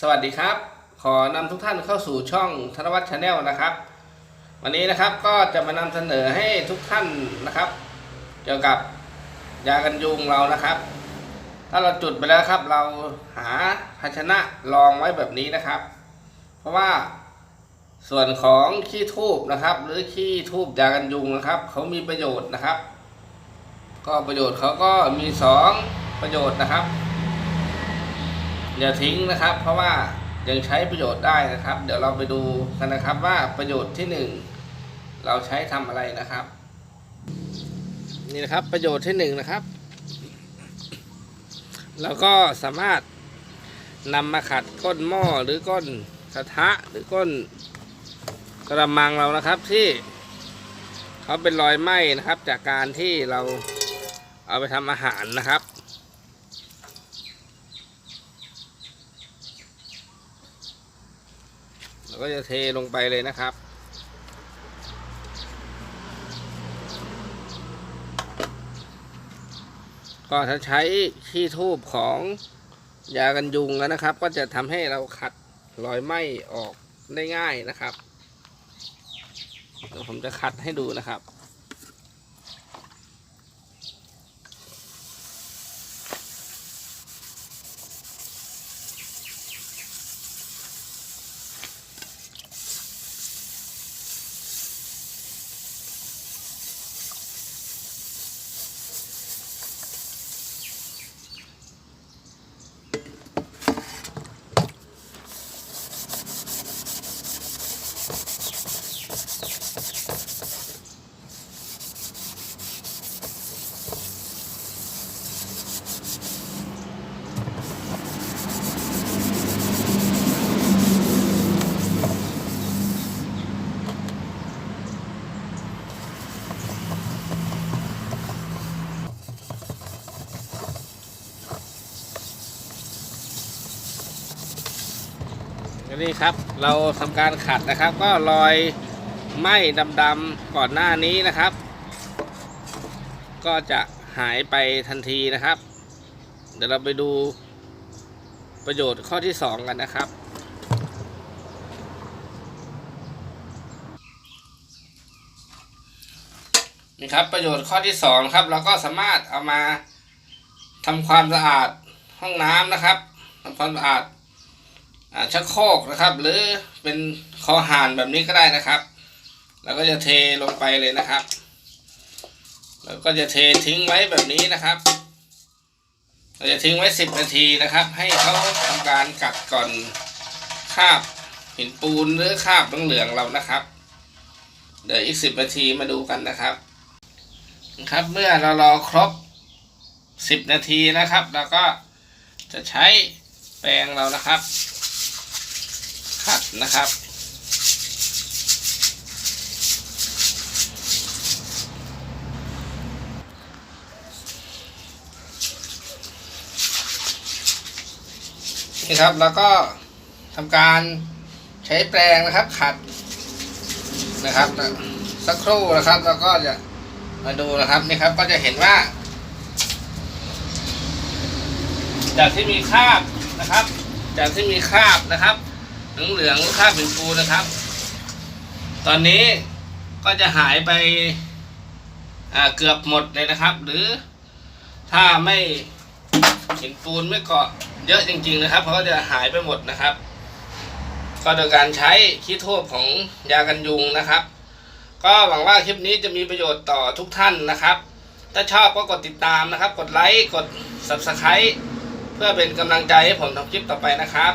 สวัสดีครับ ขอนำทุกท่านเข้าสู่ช่องธนวัฒน์ชาแนลนะครับ วันนี้นะครับก็จะมานำเสนอให้ทุกท่านนะครับ เกี่ยวกับยากันยุงเรานะครับ ถ้าเราจุดไปแล้วครับ เราหาภาชนะรองไว้แบบนี้นะครับ เพราะว่าส่วนของขี้ทูบนะครับ หรือขี้ทูบยากันยุงนะครับเขามีประโยชน์นะครับ ก็ประโยชน์เขาก็มีสองประโยชน์นะครับ อย่าทิ้งนะครับ เพราะว่ายังใช้ประโยชน์ได้นะครับ เดี๋ยวเราไปดูกันนะครับว่าประโยชน์ที่หนึ่งเราใช้ทำอะไรนะครับ นี่นะครับประโยชน์ที่หนึ่งนะครับเราก็สามารถนำมาขัดก้นหม้อหรือก้นกระทะหรือก้นกระมังเรานะครับที่เขาเป็นรอยไหม้นะครับ จากการที่เราเอาไปทำอาหารนะครับ เราก็จะเทลงไปเลยนะครับ ก็ถ้าใช้ขี้ทูบของยากันยุงแล้วนะครับ ก็จะทำให้เราขัดรอยไหม้ออกได้ง่ายนะครับเดี๋ยวผมจะขัดให้ดูนะครับ นี่ครับเราทำการขัดนะครับ ก็รอยไหม้ดำๆก่อนหน้านี้นะครับ ก็จะหายไปทันทีนะครับ เดี๋ยวเราไปดูประโยชน์ข้อที่สองกันนะครับ นี่ครับประโยชน์ข้อที่สองครับเราก็สามารถเอามาทำความสะอาดห้องน้ำนะครับทำความสะอาด ชักโครกนะครับ หรือเป็นคอห่านแบบนี้ก็ได้นะครับ แล้วก็จะเทลงไปเลยนะครับ แล้วก็จะเททิ้งไว้แบบนี้นะครับเราจะทิ้งไว้สิบนาทีนะครับ ให้เขาทำการกัดก่อนคาบหินปูนหรือคาบเหลืองๆเรานะครับ เดี๋ยวอีกสิบนาทีมาดูกันนะครับนะครับ เมื่อเรารอครบสิบนาทีนะครับเราก็จะใช้แปรงเรานะครับ ขัดนะครับ นี่ครับแล้วก็ทำการใช้แปรงนะครับขัดนะครับสักครู่นะครับแล้วก็จะมาดูนะครับนี่ครับก็จะเห็นว่า จากที่มีคราบนะครับ จากที่มีคราบนะครับ เหลืองเหลืองๆคราเป็นปูนะครับ ตอนนี้ก็จะหายไปเกือบหมดเลยนะครับ หรือถ้าไม่หินปูนไม่เกาะเยอะจริง ๆ นะครับเขาก็จะหายไปหมดนะครับ ก็โดยการใช้ขี้ทูบของยากันยุงนะครับ ก็หวังว่าคลิปนี้จะมีประโยชน์ต่อทุกท่านนะครับ ถ้าชอบก็กดติดตามนะครับ กดไลค์กด subscribe เพื่อเป็นกำลังใจให้ผมทำคลิปต่อไปนะครับ